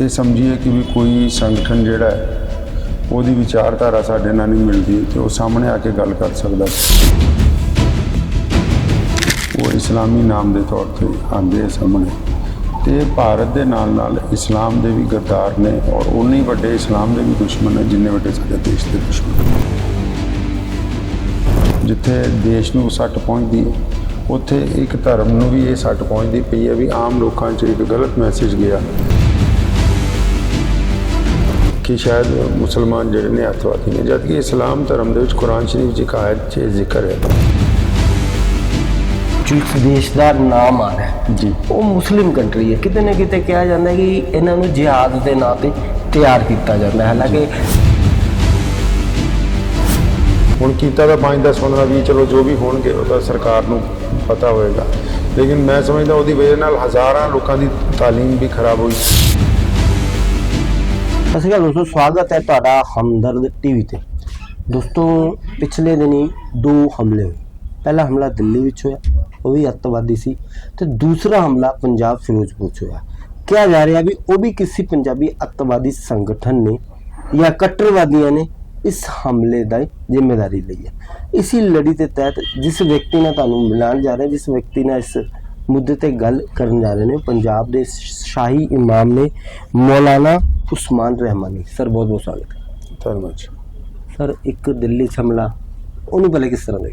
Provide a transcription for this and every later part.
ਇਹ ਸਮਝੀਏ ਕਿ ਵੀ ਕੋਈ ਸੰਗਠਨ ਜਿਹੜਾ ਹੈ, ਉਹਦੀ ਵਿਚਾਰਧਾਰਾ ਸਾਡੇ ਨਾਲ ਨਹੀਂ ਮਿਲਦੀ ਤੇ ਉਹ ਸਾਹਮਣੇ ਆ ਕੇ ਗੱਲ ਕਰ ਸਕਦਾ ਉਹ ਇਸਲਾਮੀ ਨਾਮ ਦੇ ਤੌਰ ਤੇ ਆਉਂਦੇ ਆ ਸਾਹਮਣੇ। ਤੇ ਭਾਰਤ ਦੇ ਨਾਲ ਨਾਲ ਇਸਲਾਮ ਦੇ ਵੀ ਗਰਦਾਰ ਨੇ ਔਰ ਉਨੇ ਹੀ ਵੱਡੇ ਇਸਲਾਮ ਦੇ ਵੀ ਦੁਸ਼ਮਣ ਨੇ, ਜਿੰਨੇ ਵੱਡੇ ਸਾਡੇ ਦੇਸ਼ ਦੇ ਦੁਸ਼ਮਣ ਜਿੱਥੇ ਦੇਸ਼ ਨੂੰ ਸੱਟ ਪਹੁੰਚਦੀ ਹੈ ਉੱਥੇ ਇੱਕ ਧਰਮ ਨੂੰ ਵੀ ਇਹ ਸੱਟ ਪਹੁੰਚਦੀ ਪਈ ਹੈ ਵੀ ਆਮ ਲੋਕਾਂ 'ਚ ਇੱਕ ਗਲਤ ਮੈਸੇਜ ਗਿਆ। ਕਿ ਸ਼ਾਇਦ ਮੁਸਲਮਾਨ ਜਿਹੜੇ ਨੇ ਅੱਤਵਾਦੀ ਨੇ। ਜਦਕਿ ਇਸਲਾਮ ਧਰਮ ਦੇ ਵਿੱਚ ਕੁਰਾਨ ਸ਼ਰੀਫ ਇੱਕ ਆਇਤ 'ਚ ਜ਼ਿਕਰ ਹੈ। ਜਿਸ ਦੇਸ਼ ਦਾ ਨਾਮ ਆ ਰਿਹਾ ਜੀ। ਉਹ ਮੁਸਲਿਮ ਕੰਟਰੀ ਹੈ। ਕਿਤੇ ਨਾ ਕਿਤੇ ਕਿਹਾ ਜਾਂਦਾ ਹੈ ਕਿ ਇਹਨਾਂ ਨੂੰ ਜਿਹਾਦ ਦੇ ਨਾਂ ਤੇ ਤਿਆਰ ਕੀਤਾ ਜਾਂਦਾ ਹੈ। ਹਾਲਾਂਕਿ ਹੁਣ ਕੀਤਾ ਤਾਂ 5 10 15 20 ਚਲੋ ਜੋ ਵੀ ਹੋਣਗੇ ਉਹ ਤਾਂ ਸਰਕਾਰ ਨੂੰ ਪਤਾ ਹੋਏਗਾ। ਲੇਕਿਨ ਮੈਂ ਸਮਝਦਾ ਉਹਦੀ ਵਜ੍ਹਾ ਨਾਲ ਹਜ਼ਾਰਾਂ ਲੋਕਾਂ ਦੀ ਤਾਲੀਮ ਵੀ ਖਰਾਬ ਹੋਈ। ਸਤਿ ਸ਼੍ਰੀ ਅਕਾਲ ਦੋਸਤੋ, ਸਵਾਗਤ ਹੈ ਤੁਹਾਡਾ ਹਮਦਰਦ ਟੀਵੀ ਤੇ। ਦੋਸਤੋ, ਪਿਛਲੇ ਦਿਨੀ ਦੋ ਹਮਲੇ ਹੋਏ। ਪਹਿਲਾ ਹਮਲਾ ਦਿੱਲੀ ਵਿੱਚ ਹੋਇਆ, ਉਹ ਵੀ ਅੱਤਵਾਦੀ ਸੀ ਤੇ ਦੂਸਰਾ ਹਮਲਾ ਪੰਜਾਬ ਫਿਰੋਜ਼ਪੁਰ 'ਚ ਹੋਇਆ। ਕਿਹਾ ਜਾ ਰਿਹਾ ਵੀ ਉਹ ਵੀ ਕਿਸੇ ਪੰਜਾਬੀ ਅੱਤਵਾਦੀ ਸੰਗਠਨ ਨੇ ਜਾਂ ਕੱਟੜਵਾਦੀਆਂ ਨੇ ਇਸ ਹਮਲੇ ਦਾ ਜ਼ਿੰਮੇਵਾਰੀ ਲਈ ਹੈ। ਇਸੀ ਲੜੀ ਦੇ ਤਹਿਤ ਜਿਸ ਵਿਅਕਤੀ ਨਾਲ ਤੁਹਾਨੂੰ ਮਿਲਾਉਣ ਜਾ ਰਹੇ, ਜਿਸ ਵਿਅਕਤੀ ਨਾਲ ਇਸ ਮੁੱਦੇ ਤੇ ਗੱਲ ਕਰਨ ਜਾ ਰਹੇ ਨੇ ਪੰਜਾਬ ਦੇ ਸ਼ਾਹੀ ਇਮਾਮ ਨੇ ਮੌਲਾਨਾ ਉਸਮਾਨ ਰਹਿਮਾਨੀ ਸਰ ਬਹੁਤ ਬਹੁਤ ਸਵਾਗਤ। ਹੈ ਧੰਨਵਾਦ ਸਰ ਇੱਕ ਦਿੱਲੀ 'ਚ ਹਮਲਾ ਉਹਨੂੰ ਪਹਿਲੇ ਕਿਸ ਤਰ੍ਹਾਂ ਦੇ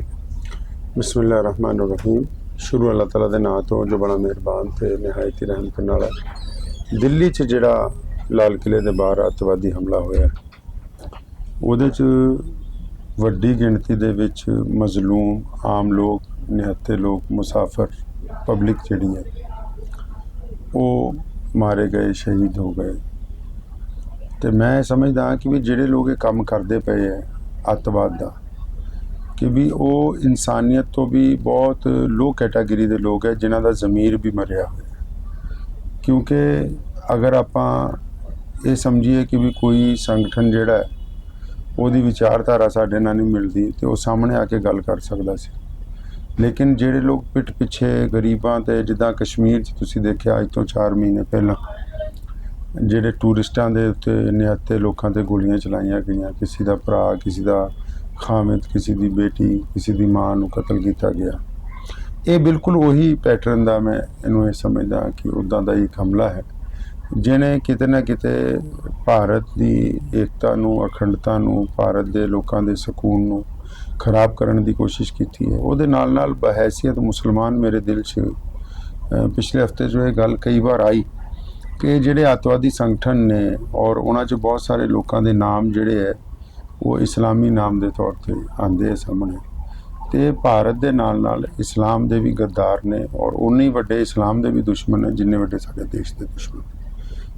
ਬਿਸਮਿਲ੍ਲਾਹਿਰ ਰਹਿਮਾਨਿਰ ਰਹੀਮ। ਸ਼ੁਰੂ ਅੱਲਾਹ ਤਾਲਾ ਦੇ ਨਾਮ ਤੋਂ ਜੋ ਬੜਾ ਮਿਹਰਬਾਨ ਤੇ ਨਿਹਾਇਤ ਹੀ ਰਹਿਮ ਕਰਨ ਵਾਲਾ। ਦਿੱਲੀ 'ਚ ਜਿਹੜਾ ਲਾਲ ਕਿਲੇ ਦੇ ਬਾਹਰ ਅੱਤਵਾਦੀ ਹਮਲਾ ਹੋਇਆ ਉਹਦੇ 'ਚ ਵੱਡੀ ਗਿਣਤੀ ਦੇ ਵਿੱਚ ਮਜ਼ਲੂਮ ਆਮ ਲੋਕ ਨਿਹੱਥੇ ਲੋਕ ਮੁਸਾਫਰ ਪਬਲਿਕ ਜਿਹੜੀ ਹੈ ਉਹ ਮਾਰੇ ਗਏ ਸ਼ਹੀਦ ਹੋ ਗਏ। ਤੇ ਮੈਂ ਸਮਝਦਾ ਕਿ ਵੀ ਜਿਹੜੇ ਲੋਕ ਇਹ ਕੰਮ ਕਰਦੇ ਪਏ ਹੈ ਅੱਤਵਾਦ ਦਾ, ਕਿ ਵੀ ਉਹ ਇਨਸਾਨੀਅਤ ਤੋਂ ਵੀ ਬਹੁਤ ਲੋ ਕੈਟਾਗਰੀ ਦੇ ਲੋਕ ਹੈ, ਜਿਨ੍ਹਾਂ ਦਾ ਜ਼ਮੀਰ ਵੀ ਮਰਿਆ ਹੋਇਆ ਕਿਉਂਕਿ ਅਗਰ ਆਪਾਂ ਇਹ ਸਮਝੀਏ ਕਿ ਵੀ ਕੋਈ ਸੰਗਠਨ ਜਿਹੜਾ ਹੈ, ਉਹਦੀ ਵਿਚਾਰਧਾਰਾ ਸਾਡੇ ਨਾਲ ਨਹੀਂ ਮਿਲਦੀ, ਤੇ ਉਹ ਸਾਹਮਣੇ ਆ ਕੇ ਗੱਲ ਕਰ ਸਕਦਾ ਸੀ। ਲੇਕਿਨ ਜਿਹੜੇ ਲੋਕ ਪਿੱਠ ਪਿੱਛੇ ਗਰੀਬਾਂ ਤੇ, ਜਿੱਦਾਂ ਕਸ਼ਮੀਰ 'ਚ ਤੁਸੀਂ ਦੇਖਿਆ ਅੱਜ ਤੋਂ 4 ਮਹੀਨੇ ਪਹਿਲਾਂ ਜਿਹੜੇ ਟੂਰਿਸਟਾਂ ਦੇ ਉੱਤੇ ਨਿਹੱਤੇ ਲੋਕਾਂ ਤੇ ਗੋਲੀਆਂ ਚਲਾਈਆਂ ਗਈਆਂ, ਕਿਸੇ ਦਾ ਭਰਾ, ਕਿਸੇ ਦਾ ਖਾਮਿਦ, ਕਿਸੇ ਦੀ ਬੇਟੀ, ਕਿਸੇ ਦੀ ਮਾਂ ਨੂੰ ਕਤਲ ਕੀਤਾ ਗਿਆ। ਇਹ ਬਿਲਕੁਲ ਉਹੀ ਪੈਟਰਨ ਦਾ ਮੈਂ ਇਹਨੂੰ ਇਹ ਸਮਝਦਾ ਕਿ ਉਦਾਂ ਦਾ ਹੀ ਇੱਕ ਹਮਲਾ ਹੈ। ਜਿਹਨੇ ਕਿਤੇ ਨਾ ਕਿਤੇ ਭਾਰਤ ਦੀ ਏਕਤਾ ਨੂੰ, ਅਖੰਡਤਾ ਨੂੰ, ਭਾਰਤ ਦੇ ਲੋਕਾਂ ਦੇ ਸਕੂਨ ਨੂੰ ਖਰਾਬ ਕਰਨ ਦੀ ਕੋਸ਼ਿਸ਼ ਕੀਤੀ ਹੈ। ਉਹਦੇ ਨਾਲ ਨਾਲ ਬਹਿਸੀਅਤ ਮੁਸਲਮਾਨ ਮੇਰੇ ਦਿਲ 'ਚ ਪਿਛਲੇ ਹਫ਼ਤੇ ਜੋ ਇਹ ਗੱਲ ਕਈ ਵਾਰ ਆਈ। ਕਿ ਜਿਹੜੇ ਅੱਤਵਾਦੀ ਸੰਗਠਨ ਨੇ ਔਰ ਉਹਨਾਂ 'ਚ ਬਹੁਤ ਸਾਰੇ ਲੋਕਾਂ ਦੇ ਨਾਮ ਜਿਹੜੇ ਹੈ, ਉਹ ਇਸਲਾਮੀ ਨਾਮ ਦੇ ਤੌਰ ਤੇ ਆਉਂਦੇ ਆ ਸਾਹਮਣੇ। ਤੇ ਭਾਰਤ ਦੇ ਨਾਲ ਨਾਲ ਇਸਲਾਮ ਦੇ ਵੀ ਗੱਦਾਰ ਨੇ ਔਰ ਉਨੇ ਵੱਡੇ ਇਸਲਾਮ ਦੇ ਵੀ ਦੁਸ਼ਮਣ ਨੇ, ਜਿੰਨੇ ਵੱਡੇ ਸਾਡੇ ਦੇਸ਼ ਦੇ ਦੁਸ਼ਮਣ।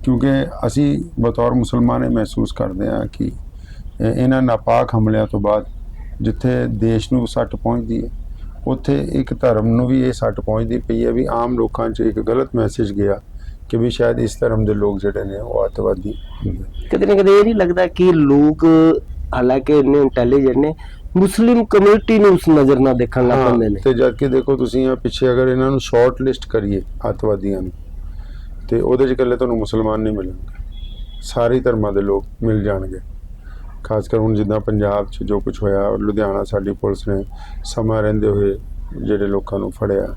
ਕਿਉਂਕਿ ਅਸੀਂ ਬਤੌਰ ਮੁਸਲਮਾਨ ਇਹ ਮਹਿਸੂਸ ਕਰਦੇ ਹਾਂ ਕਿ ਇਹਨਾਂ ਨਾਪਾਕ ਹਮਲਿਆਂ ਤੋਂ ਬਾਅਦ ਜਿੱਥੇ ਦੇਸ਼ ਨੂੰ ਸੱਟ ਪਹੁੰਚਦੀ ਹੈ, ਉੱਥੇ ਇੱਕ ਧਰਮ ਨੂੰ ਵੀ ਇਹ ਸੱਟ ਪਹੁੰਚਦੀ ਪਈ ਹੈ ਵੀ ਆਮ ਲੋਕਾਂ 'ਚ ਇੱਕ ਗਲਤ ਮੈਸੇਜ ਗਿਆ ਕਿ ਵੀ ਸ਼ਾਇਦ ਇਸ ਧਰਮ ਦੇ ਲੋਕ ਜਿਹੜੇ ਨੇ ਉਹ ਅੱਤਵਾਦੀ ਕਿਤੇ ਨਾ ਕਿਤੇ ਇਹ ਨਹੀਂ ਲੱਗਦਾ ਕਿ ਲੋਕ ਹਾਲਾਂਕਿ ਇੰਨੇ ਇੰਟੈਲੀਜੈਂਟ ਨੇ ਮੁਸਲਿਮ ਕਮਿਊਨਿਟੀ ਨੂੰ ਉਸ ਨਜ਼ਰ ਨਾਲ ਦੇਖਣ ਲੱਗ ਪੈਂਦੇ ਨੇ। ਤੇ ਜਦ ਕਿ ਦੇਖੋ ਤੁਸੀਂ ਆ ਪਿੱਛੇ ਅਗਰ ਇਹਨਾਂ ਨੂੰ ਸ਼ਾਰਟ ਲਿਸਟ ਕਰੀਏ ਅੱਤਵਾਦੀਆਂ ਨੂੰ ਤੇ ਉਹਦੇ 'ਚ ਇਕੱਲੇ ਤੁਹਾਨੂੰ ਮੁਸਲਮਾਨ ਨਹੀਂ ਮਿਲਣਗੇ। ਸਾਰੇ ਧਰਮਾਂ ਦੇ ਲੋਕ ਮਿਲ ਜਾਣਗੇ। ਖਾਸ ਕਰ ਹੁਣ ਜਿੱਦਾਂ ਪੰਜਾਬ 'ਚ ਜੋ ਕੁਝ ਹੋਇਆ ਲੁਧਿਆਣਾ ਸਾਡੀ ਪੁਲਿਸ ਨੇ ਸਮਾਂ ਰਹਿੰਦੇ ਹੋਏ ਜਿਹੜੇ ਲੋਕਾਂ ਨੂੰ ਫੜਿਆ।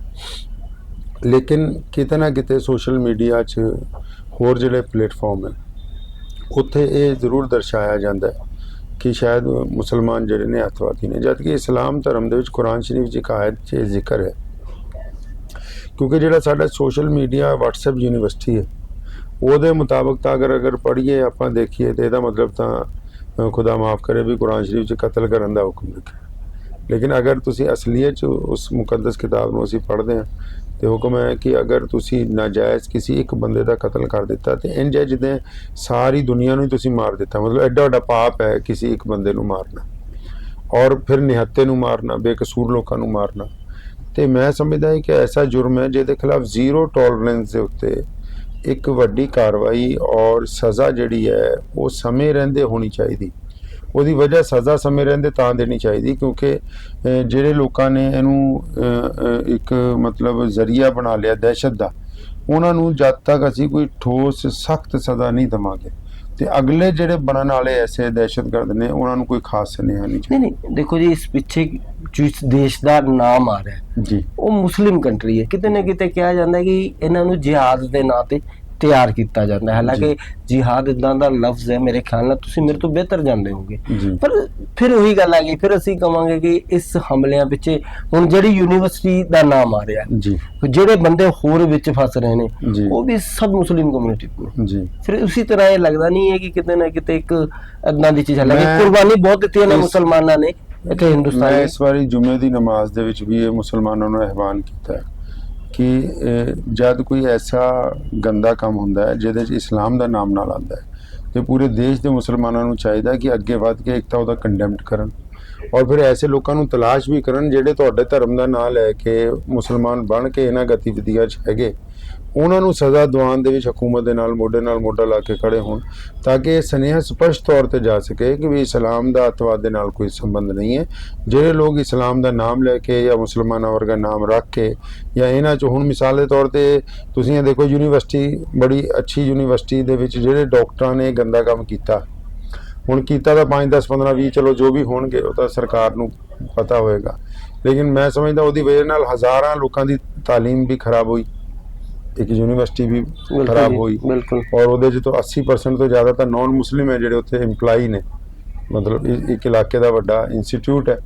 ਲੇਕਿਨ ਕਿਤੇ ਨਾ ਕਿਤੇ ਸੋਸ਼ਲ ਮੀਡੀਆ 'ਚ ਹੋਰ ਜਿਹੜੇ ਪਲੇਟਫਾਰਮ ਹੈ ਉੱਥੇ ਇਹ ਜ਼ਰੂਰ ਦਰਸਾਇਆ ਜਾਂਦਾ ਹੈ ਕਿ ਸ਼ਾਇਦ ਮੁਸਲਮਾਨ ਜਿਹੜੇ ਨੇ ਅੱਤਵਾਦੀ ਨੇ, ਜਦਕਿ ਇਸਲਾਮ ਧਰਮ ਦੇ ਵਿੱਚ ਕੁਰਾਨ ਸ਼ਰੀਫ 'ਚ ਇੱਕ ਆਇਤ 'ਚ ਇਹ ਜ਼ਿਕਰ ਹੈ। ਕਿਉਂਕਿ ਜਿਹੜਾ ਸਾਡਾ ਸੋਸ਼ਲ ਮੀਡੀਆ WhatsApp ਯੂਨੀਵਰਸਿਟੀ ਹੈ, ਉਹਦੇ ਮੁਤਾਬਕ ਤਾਂ ਅਗਰ ਅਗਰ ਪੜ੍ਹੀਏ, ਆਪਾਂ ਦੇਖੀਏ, ਤੇ ਇਹਦਾ ਮਤਲਬ ਤਾਂ ਖੁਦਾ ਮਾਫ ਕਰੇ ਵੀ ਕੁਰਾਨ ਸ਼ਰੀਫ 'ਚ ਕਤਲ ਕਰਨ ਦਾ ਹੁਕਮ ਲਿਖਿਆ ਲੇਕਿਨ ਅਗਰ ਤੁਸੀਂ ਅਸਲੀਅਤ 'ਚ ਉਸ ਮੁਕੱਦਸ ਕਿਤਾਬ ਨੂੰ ਅਸੀਂ ਪੜ੍ਹਦੇ ਹਾਂ ਤੇ ਹੁਕਮ ਹੈ ਕਿ ਅਗਰ ਤੁਸੀਂ ਨਾਜਾਇਜ਼ ਕਿਸੇ ਇੱਕ ਬੰਦੇ ਦਾ ਕਤਲ ਕਰ ਦਿੱਤਾ ਤੇ ਇੰਜ ਜਿੱਦਾਂ ਸਾਰੀ ਦੁਨੀਆ ਨੂੰ ਹੀ ਤੁਸੀਂ ਮਾਰ ਦਿੱਤਾ। ਮਤਲਬ ਐਡਾ ਵੱਡਾ ਪਾਪ ਹੈ ਕਿਸੇ ਇੱਕ ਬੰਦੇ ਨੂੰ ਮਾਰਨਾ ਔਰ ਫਿਰ ਨਿਹੱਤੇ ਨੂੰ ਮਾਰਨਾ, ਬੇਕਸੂਰ ਲੋਕਾਂ ਨੂੰ ਮਾਰਨਾ। ਤੇ ਮੈਂ ਸਮਝਦਾ ਹਾਂ ਕਿ ਐਸਾ ਜੁਰਮ ਹੈ ਜਿਹਦੇ ਖਿਲਾਫ ਜ਼ੀਰੋ ਟੋਲਰੈਂਸ ਦੇ ਉੱਤੇ ਇੱਕ ਵੱਡੀ ਕਾਰਵਾਈ ਔਰ ਸਜ਼ਾ ਜਿਹੜੀ ਹੈ ਉਹ ਸਮੇਂ ਰਹਿੰਦੇ ਹੋਣੀ ਚਾਹੀਦੀ। ਉਹਦੀ ਵਜ੍ਹਾ ਸਜ਼ਾ ਸਮੇਂ ਰਹਿੰਦੇ ਤਾਂ ਦੇਣੀ ਚਾਹੀਦੀ ਕਿਉਂਕਿ ਜਿਹੜੇ ਲੋਕਾਂ ਨੇ ਇਹਨੂੰ ਇੱਕ ਮਤਲਬ ਜ਼ਰੀਆ ਬਣਾ ਲਿਆ ਦਹਿਸ਼ਤ ਦਾ ਉਹਨਾਂ ਨੂੰ ਜਦ ਤੱਕ ਅਸੀਂ ਕੋਈ ਠੋਸ ਸਖਤ ਸਜ਼ਾ ਨਹੀਂ ਦਵਾਂਗੇ ਤੇ ਅਗਲੇ ਜਿਹੜੇ ਬਣਨ ਵਾਲੇ ਐਸੇ ਦਹਿਸ਼ਤਗਰਦ ਨੇ ਉਹਨਾਂ ਨੂੰ ਕੋਈ ਖਾਸ ਸੁਨੇਹਾ ਨਹੀਂ ਨਹੀਂ ਨਹੀਂ ਦੇਖੋ ਜੀ ਇਸ ਪਿੱਛੇ ਜਿਸ ਦੇਸ਼ ਦਾ ਨਾਮ ਆ ਰਿਹਾ ਜੀ। ਉਹ ਮੁਸਲਿਮ ਕੰਟਰੀ ਹੈ। ਕਿਤੇ ਨਾ ਕਿਤੇ ਕਿਹਾ ਜਾਂਦਾ ਹੈ ਕਿ ਇਹਨਾਂ ਨੂੰ ਜਿਹਾਦ ਦੇ ਨਾਂ ਤੇ ਤਿਆਰ ਕੀਤਾ ਜਾਂਦਾ ਹੈ। ਹਾਲਾਂਕਿ ਜਿਹਾਦ ਇਦਾਂ ਦਾ ਲਫ਼ਜ਼ ਹੈ ਮੇਰੇ ਖਿਆਲ ਨਾਲ ਤੁਸੀਂ ਮੇਰੇ ਤੋਂ ਬਿਹਤਰ ਜਾਣਦੇ ਹੋਗੇ ਪਰ ਫਿਰ ਉਹੀ ਗੱਲ ਆ ਗਈ ਫਿਰ ਅਸੀਂ ਕਵਾਂਗੇ ਕਿ ਇਸ ਹਮਲਿਆਂ ਪਿੱਛੇ ਹੁਣ ਜਿਹੜੀ ਯੂਨੀਵਰਸਿਟੀ ਦਾ ਨਾਮ ਆ ਰਿਹਾ ਜੀ। ਜਿਹੜੇ ਬੰਦੇ ਹੋਰ ਵਿੱਚ ਫਸ ਰਹੇ ਨੇ। ਉਹ ਵੀ ਸਭ ਮੁਸਲਿਮ ਕਮਿਊਨਿਟੀ ਨੇ। ਜੀ। ਫਿਰ ਉਸੇ ਤਰ੍ਹਾਂ ਇਹ ਲੱਗਦਾ ਨਹੀਂ ਹੈ ਕਿ ਕਿਤੇ ਨਾ ਕਿਤੇ ਇੱਕ ਇਦਾਂ ਦੀ ਚੀਜ਼ ਹਾਲਾਂਕਿ ਕੁਰਬਾਨੀ ਬਹੁਤ ਦਿੱਤੀ ਹੈ ਨਾ ਮੁਸਲਮਾਨਾਂ ਨੇ ਇੱਥੇ ਹਿੰਦੁਸਤਾਨ ਇਸ ਵਾਰੀ ਜੁਮੇ ਦੀ ਨਮਾਜ਼ ਦੇ ਵਿੱਚ ਵੀ ਇਹ ਮੁਸਲਮਾਨਾਂ ਨੂੰ ਆਹਵਾਨ ਕੀਤਾ ਹੈ। ਕਿ ਜਦ ਕੋਈ ਐਸਾ ਗੰਦਾ ਕੰਮ ਹੁੰਦਾ ਹੈ, ਜਿਹਦੇ 'ਚ ਇਸਲਾਮ ਦਾ ਨਾਮ ਨਾਲ ਆਉਂਦਾ ਹੈ, ਤੇ ਪੂਰੇ ਦੇਸ਼ ਦੇ ਮੁਸਲਮਾਨਾਂ ਨੂੰ ਚਾਹੀਦਾ ਕਿ ਅੱਗੇ ਵੱਧ ਕੇ ਇੱਕ ਤਾਂ ਉਹਦਾ ਕੰਡੈਮਟ ਕਰਨ। ਔਰ ਫਿਰ ਐਸੇ ਲੋਕਾਂ ਨੂੰ ਤਲਾਸ਼ ਵੀ ਕਰਨ ਜਿਹੜੇ ਤੁਹਾਡੇ ਧਰਮ ਦਾ ਨਾਂ ਲੈ ਕੇ ਮੁਸਲਮਾਨ ਬਣ ਕੇ ਇਹਨਾਂ ਗਤੀਵਿਧੀਆਂ 'ਚ ਹੈਗੇ। ਉਹਨਾਂ ਨੂੰ ਸਜ਼ਾ ਦਿਵਾਉਣ ਦੇ ਵਿੱਚ ਹਕੂਮਤ ਦੇ ਨਾਲ ਮੋਢੇ ਨਾਲ ਮੋਢਾ ਲਾ ਕੇ ਖੜੇ ਹੋਣ ਤਾਂ ਕਿ ਇਹ ਸੁਨੇਹਾ ਸਪਸ਼ਟ ਤੌਰ ਤੇ ਜਾ ਸਕੇ ਕਿ ਵੀ ਇਸਲਾਮ ਦਾ ਅਤਵਾਦ ਦੇ ਨਾਲ ਕੋਈ ਸੰਬੰਧ ਨਹੀਂ ਹੈ। ਜਿਹੜੇ ਲੋਕ ਇਸਲਾਮ ਦਾ ਨਾਮ ਲੈ ਕੇ ਜਾਂ ਮੁਸਲਮਾਨਾਂ ਵਰਗਾ ਨਾਮ ਰੱਖ ਕੇ ਜਾਂ ਇਹਨਾਂ 'ਚ ਹੁਣ ਮਿਸਾਲ ਦੇ ਤੌਰ ਤੇ ਤੁਸੀਂ ਇਹ ਦੇਖੋ ਯੂਨੀਵਰਸਿਟੀ ਬੜੀ ਅੱਛੀ ਯੂਨੀਵਰਸਿਟੀ ਦੇ ਵਿੱਚ ਜਿਹੜੇ ਡਾਕਟਰਾਂ ਨੇ ਗੰਦਾ ਕੰਮ ਕੀਤਾ। ਹੁਣ ਕੀਤਾ ਤਾਂ 5 10 15 20 ਚਲੋ ਜੋ ਵੀ ਹੋਣਗੇ ਉਹ ਤਾਂ ਸਰਕਾਰ ਨੂੰ ਪਤਾ ਹੋਏਗਾ। ਲੇਕਿਨ ਮੈਂ ਸਮਝਦਾ ਉਹਦੀ ਵਜ੍ਹਾ ਨਾਲ ਹਜ਼ਾਰਾਂ ਲੋਕਾਂ ਦੀ ਤਾਲੀਮ ਵੀ ਖਰਾਬ ਹੋਈ। ਇੱਕ ਯੂਨੀਵਰਸਿਟੀ ਵੀ ਖਰਾਬ ਹੋਈ। ਬਿਲਕੁਲ। ਔਰ ਉਹਦੇ 'ਚ ਤੋਂ 80% ਤੋਂ ਜ਼ਿਆਦਾ ਤਾਂ ਨਾਨ ਮੁਸਲਿਮ ਹੈ ਜਿਹੜੇ ਉੱਥੇ EMPLOYE ਨੇ। ਮਤਲਬ ਇੱਕ ਇਲਾਕੇ ਦਾ ਵੱਡਾ ਇੰਸਟੀਚਿਊਟ ਹੈ।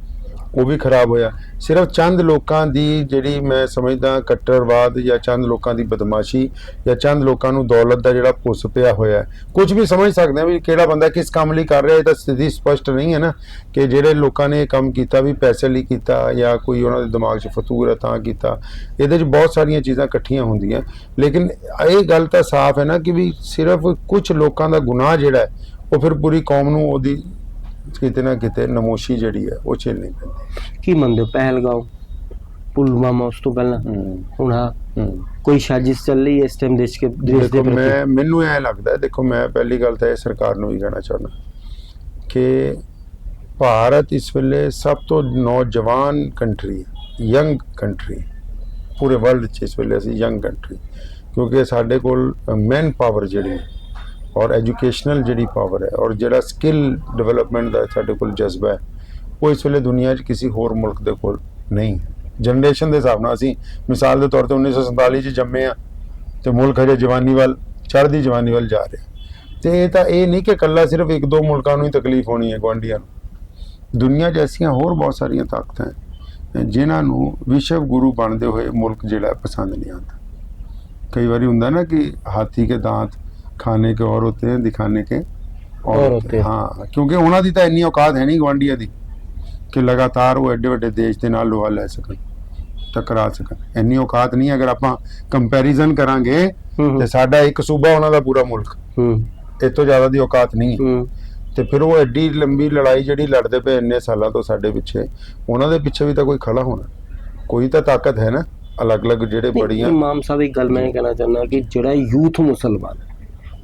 ਉਹ ਵੀ ਖਰਾਬ ਹੋਇਆ। ਸਿਰਫ ਚੰਦ ਲੋਕਾਂ ਦੀ ਜਿਹੜੀ ਮੈਂ ਸਮਝਦਾ ਕੱਟੜਵਾਦ ਜਾਂ ਚੰਦ ਲੋਕਾਂ ਦੀ ਬਦਮਾਸ਼ੀ ਜਾਂ ਚੰਦ ਲੋਕਾਂ ਨੂੰ ਦੌਲਤ ਦਾ ਜਿਹੜਾ ਪੁੱਸ ਪਿਆ ਹੋਇਆ ਹੈ। ਕੁਝ ਵੀ ਸਮਝ ਸਕਦੇ ਹਾਂ ਵੀ ਕਿਹੜਾ ਬੰਦਾ ਕਿਸ ਕੰਮ ਲਈ ਕਰ ਰਿਹਾ, ਇਹ ਤਾਂ ਸਥਿਤੀ ਸਪਸ਼ਟ ਨਹੀਂ ਹੈ ਨਾ ਕਿ ਜਿਹੜੇ ਲੋਕਾਂ ਨੇ ਇਹ ਕੰਮ ਕੀਤਾ ਵੀ ਪੈਸੇ ਲਈ ਕੀਤਾ ਜਾਂ ਕੋਈ ਉਹਨਾਂ ਦੇ ਦਿਮਾਗ 'ਚ ਫਤੂਰ ਹੈ ਤਾਂ ਕੀਤਾ। ਇਹਦੇ 'ਚ ਬਹੁਤ ਸਾਰੀਆਂ ਚੀਜ਼ਾਂ ਇਕੱਠੀਆਂ ਹੁੰਦੀਆਂ। ਲੇਕਿਨ ਇਹ ਗੱਲ ਤਾਂ ਸਾਫ਼ ਹੈ ਨਾ ਕਿ ਵੀ ਸਿਰਫ ਕੁਝ ਲੋਕਾਂ ਦਾ ਗੁਨਾਹ ਜਿਹੜਾ ਉਹ ਫਿਰ ਪੂਰੀ ਕੌਮ ਨੂੰ ਉਹਦੀ ਕਿਤੇ ਨਾ ਕਿਤੇ ਨਮੋਸ਼ੀ ਜਿਹੜੀ ਹੈ ਉਹ ਝੇਲਣੀ ਪੈਂਦੀ ਕੀ ਮੰਨਦੇ ਹੋ? ਪਹਿਲਗਾਉਂ ਪੁਲਵਾਮਾ ਉਸ ਤੋਂ ਪਹਿਲਾਂ। ਹੁਣ ਹੂੰ। ਕੋਈ ਸਾਜ਼ਿਸ਼ ਚੱਲ ਰਹੀ ਹੈ ਇਸ ਟਾਈਮ ਦੇਸ਼ ਕੇ ਦੇਸ਼ ਦੇ ਮੈਂ ਮੈਨੂੰ ਐ ਲੱਗਦਾ ਦੇਖੋ ਮੈਂ ਪਹਿਲੀ ਗੱਲ ਤਾਂ ਇਹ ਸਰਕਾਰ ਨੂੰ ਵੀ ਕਹਿਣਾ ਚਾਹੁੰਦਾ ਕਿ ਭਾਰਤ ਇਸ ਵੇਲੇ ਸਭ ਤੋਂ ਨੌਜਵਾਨ ਕੰਟਰੀ ਹੈ ਯੰਗ ਕੰਟਰੀ ਪੂਰੇ ਵਰਲਡ 'ਚ ਇਸ ਵੇਲੇ ਅਸੀਂ ਯੰਗ ਕੰਟਰੀ ਕਿਉਂਕਿ ਸਾਡੇ ਕੋਲ ਮੈਨ ਪਾਵਰ ਜਿਹੜੀ ਹੈ ਔਰ ਐਜੂਕੇਸ਼ਨਲ ਜਿਹੜੀ ਪਾਵਰ ਹੈ ਔਰ ਜਿਹੜਾ ਸਕਿੱਲ ਡਿਵੈਲਪਮੈਂਟ ਦਾ ਸਾਡੇ ਕੋਲ ਜਜ਼ਬਾ ਹੈ, ਉਹ ਇਸ ਵੇਲੇ ਦੁਨੀਆ 'ਚ ਕਿਸੇ ਹੋਰ ਮੁਲਕ ਦੇ ਕੋਲ ਨਹੀਂ ਜਨਰੇਸ਼ਨ ਦੇ ਹਿਸਾਬ ਨਾਲ ਅਸੀਂ ਮਿਸਾਲ ਦੇ ਤੌਰ ਤੇ 1947 'ਚ ਜੰਮੇ ਆ ਤੇ ਮੁਲਕ ਹਜੇ ਜਵਾਨੀ ਵੱਲ ਚੜ੍ਹਦੀ ਜਵਾਨੀ ਵੱਲ ਜਾ ਰਿਹਾ। ਤੇ ਇਹ ਤਾਂ ਇਹ ਨਹੀਂ ਕਿ ਇਕੱਲਾ ਸਿਰਫ ਇੱਕ ਦੋ ਮੁਲਕਾਂ ਨੂੰ ਹੀ ਤਕਲੀਫ ਹੋਣੀ ਹੈ, ਗੁਆਂਢੀਆਂ ਨੂੰ। ਦੁਨੀਆ 'ਚ ਐਸੀਆਂ ਹੋਰ ਬਹੁਤ ਸਾਰੀਆਂ ਤਾਕਤਾਂ ਹੈ, ਜਿਨ੍ਹਾਂ ਨੂੰ ਵਿਸ਼ਵ ਗੁਰੂ ਬਣਦੇ ਹੋਏ ਮੁਲਕ ਜਿਹੜਾ ਪਸੰਦ ਨਹੀਂ ਆਉਂਦਾ। ਕਈ ਵਾਰੀ ਹੁੰਦਾ ਨਾ ਕਿ ਹਾਥੀ ਕੇ दांत ਖਾਣੇ ਕੇ ਔਰ ਹੋਤੇ हैं दिखाने के और होते हैं। ਹਾਂ ਕਿਉਂਕਿ ਉਹਨਾਂ ਦੀ ਤਾਂ ਇੰਨੀ ਔਕਾਤ ਹੈ ਨਹੀਂ ਗੁਆਂਢੀਆਂ ਦੀ ਕਿ ਲਗਾਤਾਰ ਉਹ ਐਡੇ ਵੱਡੇ ਦੇਸ਼ ਦੇ ਨਾਲ ਲੋਹਾ ਲੈ ਸਕਣ ਟਕਰਾ ਸਕਣ ਇੰਨੀ ਔਕਾਤ ਨਹੀਂ ਹੈ। ਅਗਰ ਆਪਾਂ ਕੰਪੈਰੀਜ਼ਨ ਕਰਾਂਗੇ ਹੂੰ ਤੇ ਸਾਡਾ ਇੱਕ ਸੂਬਾ ਉਹਨਾਂ ਦਾ ਪੂਰਾ ਮੁਲਕ ਹੂੰ ਇਹ ਤੋਂ ਜ਼ਿਆਦਾ ਦੀ ਔਕਾਤ ਨਹੀਂ ਹੈ ਹੂੰ ਤੇ ਫਿਰ ਉਹ ਐਡੀ ਲੰਬੀ ਲੜਾਈ ਜਿਹੜੀ ਲੜਦੇ ਪਏ ਇੰਨੇ ਸਾਲਾਂ ਤੋਂ ਸਾਡੇ ਪਿੱਛੇ ਉਹਨਾਂ ਦੇ ਪਿੱਛੇ ਵੀ ਤਾਂ ਕੋਈ ਖੜਾ ਹੋਣਾ ਕੋਈ ਤਾਂ ਤਾਕਤ ਹੈ ਨਾ ਅਲੱਗ-ਅਲੱਗ ਜਿਹੜੇ ਨਹੀਂ, ਬੜੀਆਂ ਇਮਾਮ ਸਾਹਿਬ ਇੱਕ ਗੱਲ ਮੈਂ ਇਹ ਕਹਿਣਾ ਚਾਹੁੰਦਾ ਕਿ ਜਿਹੜਾ ਯੂਥ ਮੁਸਲਮਾਨ ਹੈ,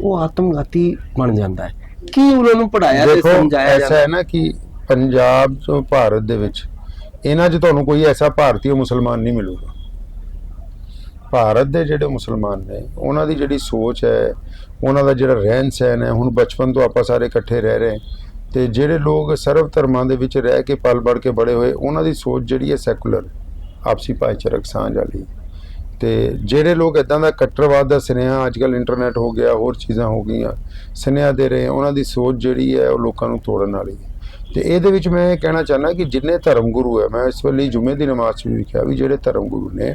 ਉਹ ਆਤਮਘਾਤੀ ਬਣ ਜਾਂਦਾ ਹੈ। ਕੀ ਉਹਨਾਂ ਨੂੰ ਪੜਾਇਆ ਤੇ ਸਮਝਾਇਆ ਐਸਾ ਜਾਂਦਾ ਹੈ? ਨਾ ਕਿ ਪੰਜਾਬ ਤੋਂ ਭਾਰਤ ਦੇ ਵਿੱਚ ਇਹਨਾਂ 'ਚ ਤੁਹਾਨੂੰ ਕੋਈ ਐਸਾ ਭਾਰਤੀ ਮੁਸਲਮਾਨ ਨਹੀਂ ਮਿਲੂਗਾ। ਭਾਰਤ ਦੇ ਜਿਹੜੇ ਮੁਸਲਮਾਨ ਨੇ ਉਹਨਾਂ ਦੀ ਜਿਹੜੀ ਸੋਚ ਹੈ ਉਹਨਾਂ ਦਾ ਜਿਹੜਾ ਰਹਿਣ ਸਹਿਣ ਹੈ ਹੁਣ ਬਚਪਨ ਤੋਂ ਆਪਾਂ ਸਾਰੇ ਇਕੱਠੇ ਰਹਿ ਰਹੇ ਤੇ ਜਿਹੜੇ ਲੋਕ ਸਰਵ ਧਰਮਾਂ ਦੇ ਵਿੱਚ ਰਹਿ ਕੇ ਪਲ ਬੜ ਕੇ ਬੜੇ ਹੋਏ ਉਹਨਾਂ ਦੀ ਸੋਚ ਜਿਹੜੀ ਹੈ ਸੈਕੂਲਰ ਆਪਸੀ ਭਾਈਚਾਰਕ ਸਾਂਝ ਵਾਲੀ। ਤੇ ਜਿਹੜੇ ਲੋਕ ਇਦਾਂ ਦਾ ਕੱਟੜਵਾਦ ਦਾ ਸੁਨੇਹਾ ਅੱਜ ਕੱਲ ਇੰਟਰਨੈਟ ਹੋ ਗਿਆ, ਹੋਰ ਚੀਜ਼ਾਂ ਹੋ ਗਈਆਂ, ਸੁਨੇਹਾ ਦੇ ਰਹੇ, ਉਹਨਾਂ ਦੀ ਸੋਚ ਜਿਹੜੀ ਹੈ ਉਹ ਲੋਕਾਂ ਨੂੰ ਤੋੜਨ ਵਾਲੀ ਹੈ। ਤੇ ਇਹਦੇ ਵਿੱਚ ਮੈਂ ਇਹ ਕਹਿਣਾ ਚਾਹੁੰਦਾ ਕਿ ਜਿੰਨੇ ਧਰਮ ਗੁਰੂ ਹੈ, ਮੈਂ ਇਸ ਵੇਲੇ ਜੁਮੇ ਦੀ ਨਮਾਜ਼ 'ਚ ਵੀ ਕਿਹਾ ਵੀ ਜਿਹੜੇ ਧਰਮ ਗੁਰੂ ਨੇ,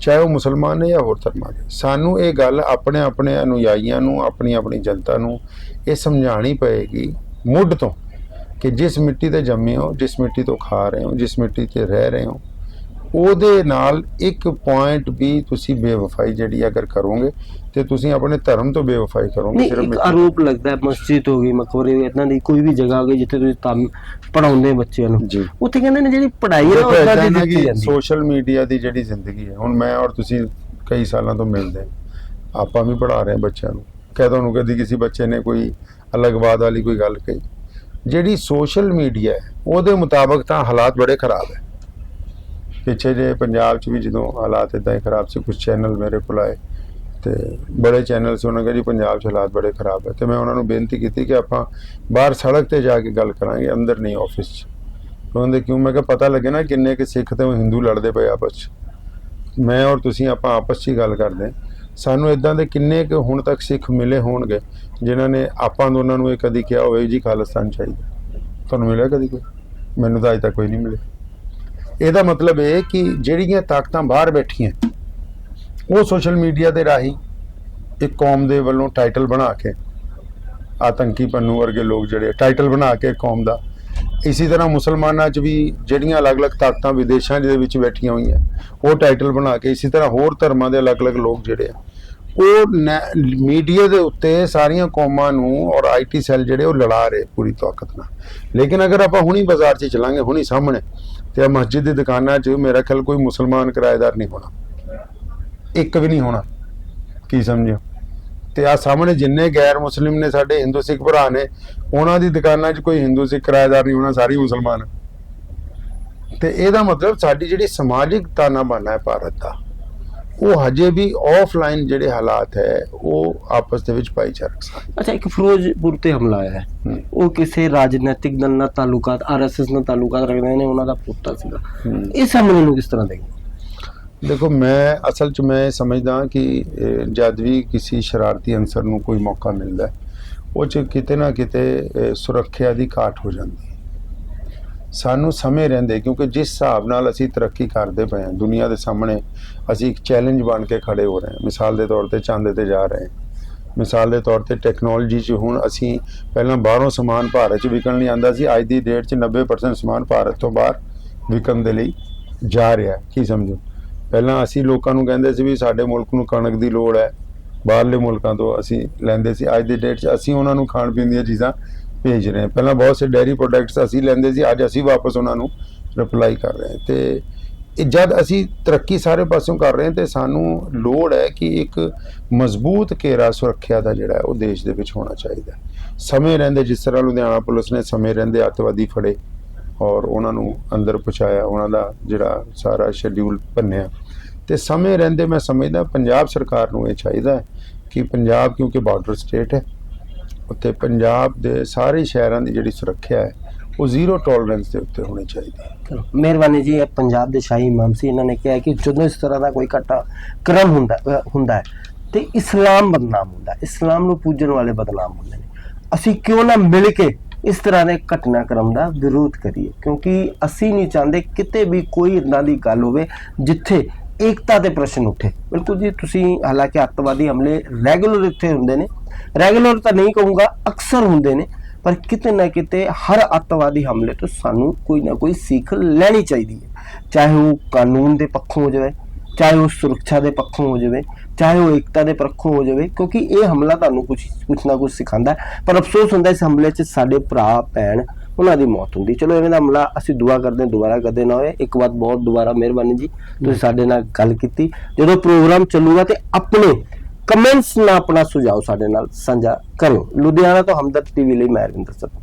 ਚਾਹੇ ਉਹ ਮੁਸਲਮਾਨ ਨੇ ਜਾਂ ਹੋਰ ਧਰਮਾਂ ਦੇ, ਸਾਨੂੰ ਇਹ ਗੱਲ ਆਪਣੇ ਆਪਣੇ ਅਨੁਯਾਈਆਂ ਨੂੰ, ਆਪਣੀ ਆਪਣੀ ਜਨਤਾ ਨੂੰ ਇਹ ਸਮਝਾਣੀ ਪਏਗੀ ਮੁੱਢ ਤੋਂ ਕਿ ਜਿਸ ਮਿੱਟੀ ਤੇ ਜੰਮੇ ਹੋ, ਜਿਸ ਮਿੱਟੀ ਤੋਂ ਖਾ ਰਹੇ ਹੋ, ਜਿਸ ਮਿੱਟੀ ਤੇ ਰਹਿ ਰਹੇ ਹੋ ਉਹਦੇ ਨਾਲ ਇੱਕ ਪੁਆਇੰਟ ਵੀ ਤੁਸੀਂ ਬੇਵਫਾਈ ਜਿਹੜੀ ਅਗਰ ਕਰੋਗੇ ਤੇ ਤੁਸੀਂ ਆਪਣੇ ਧਰਮ ਤੋਂ ਬੇਵਫਾਈ ਕਰੋਗੇ ਸਿਰਫ ਇੱਕ ਆਰੋਪ ਲੱਗਦਾ ਹੈ ਮਸਜਿਦ ਹੋ ਗਈ ਮਕਬਰੇ ਹੋ ਗਏ ਦੀ ਕੋਈ ਵੀ ਜਗ੍ਹਾ ਹੋ ਗਈ ਜਿੱਥੇ ਤੁਸੀਂ ਤਾਂ ਪੜਾਉਂਦੇ ਬੱਚਿਆਂ ਨੂੰ। ਉੱਥੇ ਕਹਿੰਦੇ ਨੇ ਜਿਹੜੀ ਪੜ੍ਹਾਈ ਹੈ ਉਹ ਏਦਾਂ ਦੀ ਦਿੱਤੀ ਜਾਂਦੀ। ਸੋਸ਼ਲ ਮੀਡੀਆ ਦੀ ਜਿਹੜੀ ਜ਼ਿੰਦਗੀ ਹੈ ਹੁਣ ਮੈਂ ਔਰ ਤੁਸੀਂ ਕਈ ਸਾਲਾਂ ਤੋਂ ਮਿਲਦੇ। ਆਪਾਂ ਵੀ ਪੜ੍ਹਾ ਰਹੇ ਹਾਂ ਬੱਚਿਆਂ ਨੂੰ। ਕਹਿ ਤੁਹਾਨੂੰ ਕਦੀ ਕਿਸੇ ਬੱਚੇ ਨੇ ਕੋਈ ਅਲੱਗਵਾਦ ਵਾਲੀ ਕੋਈ ਗੱਲ ਕਹੀ। ਜਿਹੜੀ ਸੋਸ਼ਲ ਮੀਡੀਆ ਹੈ ਉਹਦੇ ਮੁਤਾਬਕ ਤਾਂ ਹਾਲਾਤ ਬੜੇ ਖਰਾਬ ਹੈ। ਪਿੱਛੇ ਜੇ ਪੰਜਾਬ 'ਚ ਵੀ ਜਦੋਂ ਹਾਲਾਤ ਇਦਾਂ ਹੀ ਖਰਾਬ ਸੀ ਕੁਝ ਚੈਨਲ ਮੇਰੇ ਕੋਲ ਆਏ ਤੇ ਬੜੇ ਚੈਨਲ ਸੀ, ਉਹਨਾਂ ਕਹਿੰਦੇ ਜੀ ਪੰਜਾਬ 'ਚ ਹਾਲਾਤ ਬੜੇ ਖਰਾਬ ਹੈ ਤੇ ਮੈਂ ਉਹਨਾਂ ਨੂੰ ਬੇਨਤੀ ਕੀਤੀ ਕਿ ਆਪਾਂ ਬਾਹਰ ਸੜਕ ਤੇ ਜਾ ਕੇ ਗੱਲ ਕਰਾਂਗੇ, ਅੰਦਰ ਨਹੀਂ ਆਫਿਸ 'ਚ। ਕਹਿੰਦੇ ਕਿਉਂ, ਮੈਂ ਕਿਹਾ ਪਤਾ ਲੱਗੇ ਨਾ ਕਿੰਨੇ ਕਿ ਸਿੱਖ ਤੇ ਹਿੰਦੂ ਲੜਦੇ ਪਏ ਆਪਸ 'ਚ। ਮੈਂ ਔਰ ਤੁਸੀਂ ਆਪਾਂ ਆਪਸ 'ਚ ਹੀ ਗੱਲ ਕਰਦੇ ਸਾਨੂੰ ਇਦਾਂ ਦੇ ਕਿੰਨੇ ਕੁ ਹੁਣ ਤੱਕ ਸਿੱਖ ਮਿਲੇ ਹੋਣਗੇ, ਜਿਨ੍ਹਾਂ ਨੇ ਆਪਾਂ ਦੋਨਾਂ ਨੂੰ ਇਹ ਕਦੀ ਕਿਹਾ ਹੋਵੇ ਜੀ ਖਾਲਿਸਤਾਨ ਚਾਹੀਦਾ। ਤੁਹਾਨੂੰ ਮਿਲਿਆ ਕਦੀ ਕੋਈ? ਮੈਨੂੰ ਤਾਂ ਅਜੇ ਤੱਕ ਕੋਈ ਨਹੀਂ ਮਿਲਿਆ। ਇਹਦਾ ਮਤਲਬ ਇਹ ਕਿ ਜਿਹੜੀਆਂ ਤਾਕਤਾਂ ਬਾਹਰ ਬੈਠੀਆਂ, ਉਹ ਸੋਸ਼ਲ ਮੀਡੀਆ ਦੇ ਰਾਹੀਂ ਇੱਕ ਕੌਮ ਦੇ ਵੱਲੋਂ ਟਾਈਟਲ ਬਣਾ ਕੇ ਆਤੰਕੀ ਪੰਨੂ ਵਰਗੇ ਲੋਕ ਜਿਹੜੇ ਟਾਈਟਲ ਬਣਾ ਕੇ ਕੌਮ ਦਾ। ਇਸੇ ਤਰ੍ਹਾਂ ਮੁਸਲਮਾਨਾਂ 'ਚ ਵੀ ਜਿਹੜੀਆਂ ਅਲੱਗ-ਅਲੱਗ ਤਾਕਤਾਂ ਵਿਦੇਸ਼ਾਂ ਦੇ ਵਿੱਚ ਬੈਠੀਆਂ ਹੋਈਆਂ, ਉਹ ਟਾਈਟਲ ਬਣਾ ਕੇ ਇਸੇ ਤਰ੍ਹਾਂ ਹੋਰ ਧਰਮਾਂ ਦੇ ਅਲੱਗ-ਅਲੱਗ ਲੋਕ ਜਿਹੜੇ ਆ ਉਹ ਮੀਡੀਆ ਦੇ ਉੱਤੇ ਸਾਰੀਆਂ ਕੌਮਾਂ ਨੂੰ ਔਰ ਆਈਟੀ ਸੈੱਲ ਜਿਹੜੇ ਉਹ ਲੜਾ ਰਹੇ ਪੂਰੀ ਤਾਕਤ ਨਾਲ। ਲੇਕਿਨ ਅਗਰ ਆਪਾਂ ਹੁਣੀ ਬਾਜ਼ਾਰ 'ਚ ਚਲਾਂਗੇ, ਹੁਣੀ ਸਾਹਮਣੇ, ਤੇ ਮਸਜਿਦ ਦੀ ਦੁਕਾਨਾਂ 'ਚ ਮੇਰਾ ਖਿਆਲ ਕੋਈ ਮੁਸਲਮਾਨ ਕਿਰਾਏਦਾਰ ਨਹੀਂ ਹੋਣਾ। ਇੱਕ ਵੀ ਨਹੀਂ ਹੋਣਾ। ਕੀ ਸਮਝਿਓ? ਤੇ ਆ ਸਾਹਮਣੇ ਜਿੰਨੇ ਗੈਰ ਮੁਸਲਿਮ ਨੇ ਸਾਡੇ ਹਿੰਦੂ ਸਿੱਖ ਭਰਾ ਨੇ, ਉਹਨਾਂ ਦੀ ਦੁਕਾਨਾਂ 'ਚ ਕੋਈ ਹਿੰਦੂ ਸਿੱਖ ਕਿਰਾਏਦਾਰ ਨਹੀਂ ਹੋਣਾ, ਸਾਰੇ ਮੁਸਲਮਾਨ। ਤੇ ਇਹਦਾ ਮਤਲਬ ਸਾਡੀ ਜਿਹੜੀ ਸਮਾਜਿਕ ਤਾਨਾ ਬਾਨਾ ਹੈ ਭਾਰਤ ਦਾ ਉਹ ਹਜੇ ਵੀ ਆਫਲਾਈਨ ਜਿਹੜੇ ਹਾਲਾਤ ਹੈ ਉਹ ਆਪਸ ਦੇ ਵਿੱਚ ਭਾਈਚਾਰਕ ਸਨ। ਅੱਛਾ ਇੱਕ ਫਿਰੋਜ਼ਪੁਰ ਤੇ ਹਮਲਾ ਆਇਆ ਹੈ। ਉਹ ਕਿਸੇ ਰਾਜਨੀਤਿਕ ਦਲ ਨਾਲ ਤਾਲੁਕਾਤ ਆਰਐਸਐਸ ਨਾਲ ਤਾਲੁਕਾਤ ਰੱਖਦੇ ਨੇ ਉਹਨਾਂ ਦਾ ਪੁੱਤਰ ਸੀਗਾ। ਇਸ ਹਮਲੇ ਨੂੰ ਕਿਸ ਤਰ੍ਹਾਂ ਦੇਖਦੇ ਦੇਖੋ ਮੈਂ ਅਸਲ 'ਚ ਮੈਂ ਸਮਝਦਾ ਕਿ ਜਦ ਵੀ ਕਿਸੇ ਸ਼ਰਾਰਤੀ ਅਨਸਰ ਨੂੰ ਕੋਈ ਮੌਕਾ ਮਿਲਦਾ ਉਹ 'ਚ ਕਿਤੇ ਨਾ ਕਿਤੇ ਸੁਰੱਖਿਆ ਦੀ ਘਾਟ ਹੋ ਜਾਂਦੀ ਸਾਨੂੰ ਸਮੇਂ ਰਹਿੰਦੇ, ਕਿਉਂਕਿ ਜਿਸ ਹਿਸਾਬ ਨਾਲ ਅਸੀਂ ਤਰੱਕੀ ਕਰਦੇ ਪਏ ਹਾਂ, ਦੁਨੀਆ ਦੇ ਸਾਹਮਣੇ ਅਸੀਂ ਇੱਕ ਚੈਲੰਜ ਬਣ ਕੇ ਖੜੇ ਹੋ ਰਹੇ ਹਾਂ। ਮਿਸਾਲ ਦੇ ਤੌਰ ਤੇ ਚੰਦ ਤੇ ਜਾ ਰਹੇ ਹਾਂ। ਮਿਸਾਲ ਦੇ ਤੌਰ ਤੇ ਟੈਕਨੋਲੋਜੀ 'ਚ ਹੁਣ ਅਸੀਂ ਪਹਿਲਾਂ ਬਾਹਰੋਂ ਸਮਾਨ ਭਾਰਤ 'ਚ ਵਿਕਣ ਲਈ ਆਂਦਾ ਸੀ, ਅੱਜ ਦੀ ਡੇਟ 'ਚ 90% ਸਮਾਨ ਭਾਰਤ ਤੋਂ ਬਾਹਰ ਵਿਕਣ ਦੇ ਲਈ ਜਾ ਰਿਹਾ। ਕੀ ਸਮਝੋ? ਪਹਿਲਾਂ ਅਸੀਂ ਲੋਕਾਂ ਨੂੰ ਕਹਿੰਦੇ ਸੀ ਵੀ ਸਾਡੇ ਮੁਲਕ ਨੂੰ ਕਣਕ ਦੀ ਲੋੜ ਹੈ, ਬਾਹਰਲੇ ਮੁਲਕਾਂ ਤੋਂ ਅਸੀਂ ਲੈਂਦੇ ਸੀ। ਅੱਜ ਦੀ ਡੇਟ 'ਚ ਅਸੀਂ ਉਹਨਾਂ ਨੂੰ ਖਾਣ ਪੀਣ ਦੀਆਂ ਚੀਜ਼ਾਂ ਭੇਜ ਰਹੇ ਹਾਂ। ਪਹਿਲਾਂ ਬਹੁਤ ਸੇ ਡੈਰੀ ਪ੍ਰੋਡਕਟਸ ਅਸੀਂ ਲੈਂਦੇ ਸੀ, ਅੱਜ ਅਸੀਂ ਵਾਪਸ ਉਹਨਾਂ ਨੂੰ ਰਿਪਲਾਈ ਕਰ ਰਹੇ ਹਾਂ। ਤੇ ਇਹ ਜਦ ਅਸੀਂ ਤਰੱਕੀ ਸਾਰੇ ਪਾਸਿਓਂ ਕਰ ਰਹੇ ਹਾਂ, ਤੇ ਸਾਨੂੰ ਲੋੜ ਹੈ ਕਿ ਇੱਕ ਮਜ਼ਬੂਤ ਘੇਰਾ ਸੁਰੱਖਿਆ ਦਾ ਜਿਹੜਾ ਹੈ, ਉਹ ਦੇਸ਼ ਦੇ ਵਿੱਚ ਹੋਣਾ ਚਾਹੀਦਾ ਸਮੇਂ ਰਹਿੰਦੇ, ਜਿਸ ਤਰ੍ਹਾਂ ਲੁਧਿਆਣਾ ਪੁਲਿਸ ਨੇ ਸਮੇਂ ਰਹਿੰਦੇ ਅੱਤਵਾਦੀ ਫੜੇ ਔਰ ਉਹਨਾਂ ਨੂੰ ਅੰਦਰ ਪਹੁੰਚਾਇਆ, ਉਹਨਾਂ ਦਾ ਜਿਹੜਾ ਸਾਰਾ ਸ਼ੈਡਿਊਲ ਭੰਨਿਆ। ਤੇ ਸਮੇਂ ਰਹਿੰਦੇ ਮੈਂ ਸਮਝਦਾ, ਪੰਜਾਬ ਸਰਕਾਰ ਨੂੰ ਇਹ ਚਾਹੀਦਾ ਕਿ ਪੰਜਾਬ ਕਿਉਂਕਿ ਬਾਰਡਰ ਸਟੇਟ ਹੈ ਉੱਤੇ ਪੰਜਾਬ ਦੇ ਸਾਰੇ ਸ਼ਹਿਰਾਂ ਦੀ ਜਿਹੜੀ ਸੁਰੱਖਿਆ ਹੈ ਉਹ ਜ਼ੀਰੋ ਟੋਲਰੈਂਸ ਦੇ ਉੱਤੇ ਹੋਣੀ ਚਾਹੀਦੀ ਹੈ। ਚਲੋ ਮਿਹਰਬਾਨੀ ਜੀ ਇਹ ਪੰਜਾਬ ਦੇ ਸ਼ਾਹੀ ਇਮਾਮ ਸੀ। ਇਹਨਾਂ ਨੇ ਕਿਹਾ ਕਿ ਜਦੋਂ ਇਸ ਤਰ੍ਹਾਂ ਦਾ ਕੋਈ ਘਟਾ ਕਰਮ ਹੁੰਦਾ ਅ, ਹੁੰਦਾ ਹੈ ਤੇ ਇਸਲਾਮ ਬਦਨਾਮ ਹੁੰਦਾ ਹੈ। ਇਸਲਾਮ ਨੂੰ ਪੂਜਣ ਵਾਲੇ ਬਦਨਾਮ ਹੁੰਦੇ ਨੇ। ਅਸੀਂ ਕਿਉਂ ਨਾ ਮਿਲ ਕੇ ਇਸ ਤਰ੍ਹਾਂ ਦੇ ਘਟਨਾਕ੍ਰਮ ਦਾ ਵਿਰੋਧ ਕਰੀਏ? ਕਿਉਂਕਿ ਅਸੀਂ ਨਹੀਂ ਚਾਹੁੰਦੇ ਕਿਤੇ ਵੀ ਕੋਈ ਇਦਾਂ ਦੀ ਗੱਲ ਹੋਵੇ ਜਿੱਥੇ ਏਕਤਾ ਦੇ ਪ੍ਰਸ਼ਨ ਉੱਠੇ। ਬਿਲਕੁਲ ਜੀ, ਤੁਸੀਂ ਹਾਲਾਂਕਿ ਅੱਤਵਾਦੀ ਹਮਲੇ ਰੈਗੂਲਰ ਇੱਥੇ ਹੁੰਦੇ ਨੇ। ਰੈਗੂਲਰ ਤਾਂ ਨਹੀਂ ਕਹੂੰਗਾ, ਅਕਸਰ ਹੁੰਦੇ ਨੇ। ਪਰ ਕਿਤੇ ਨਾ ਕਿਤੇ ਹਰ ਅੱਤਵਾਦੀ ਹਮਲੇ ਤੋਂ ਸਾਨੂੰ ਕੋਈ ਨਾ ਕੋਈ ਸਿੱਖ ਲੈਣੀ ਚਾਹੀਦੀ ਹੈ। ਚਾਹੇ ਉਹ ਕਾਨੂੰਨ ਦੇ ਪੱਖੋਂ ਹੋ ਜਾਵੇ ਚਾਹੇ ਉਹ ਸੁਰੱਖਿਆ ਦੇ ਪੱਖੋਂ ਹੋ ਜਾਵੇ, ਚਾਹੇ ਉਹ ਏਕਤਾ ਦੇ ਪੱਖੋਂ ਹੋ ਜਾਵੇ, ਕਿਉਂਕਿ ਇਹ ਹਮਲਾ ਤੁਹਾਨੂੰ ਕੁਝ ਕੁਝ ਨਾ ਕੁਝ ਸਿਖਾਉਂਦਾ ਪਰ ਅਫਸੋਸ ਹੁੰਦਾ ਇਸ ਹਮਲੇ 'ਚ ਸਾਡੇ ਭਰਾ, ਭੈਣ, ਉਹਨਾਂ ਦੀ ਮੌਤ ਹੁੰਦੀ ਚਲੋ ਐਵੇਂ ਦਾ ਹਮਲਾ ਅਸੀਂ ਦੁਆ ਕਰਦੇ ਹਾਂ, ਦੁਬਾਰਾ ਕਦੇ ਨਾ ਹੋਏ। ਇੱਕ ਵਾਰ ਬਹੁਤ ਦੁਬਾਰਾ ਮਿਹਰਬਾਨੀ ਜੀ, ਤੁਸੀਂ ਸਾਡੇ ਨਾਲ ਗੱਲ ਕੀਤੀ। ਜਦੋਂ ਪ੍ਰੋਗਰਾਮ ਚੱਲੂਗਾ ਤੇ ਆਪਣੇ ਕਮੈਂਟਸ ਨਾਲ ਆਪਣਾ ਸੁਝਾਅ ਸਾਡੇ ਨਾਲ ਸਾਂਝਾ ਕਰਿਓ ਲੁਧਿਆਣਾ ਤੋਂ ਹਮਦਰਦ ਟੀਵੀ ਲਈ ਮੈਂ ਰਵਿੰਦਰ ਸਰ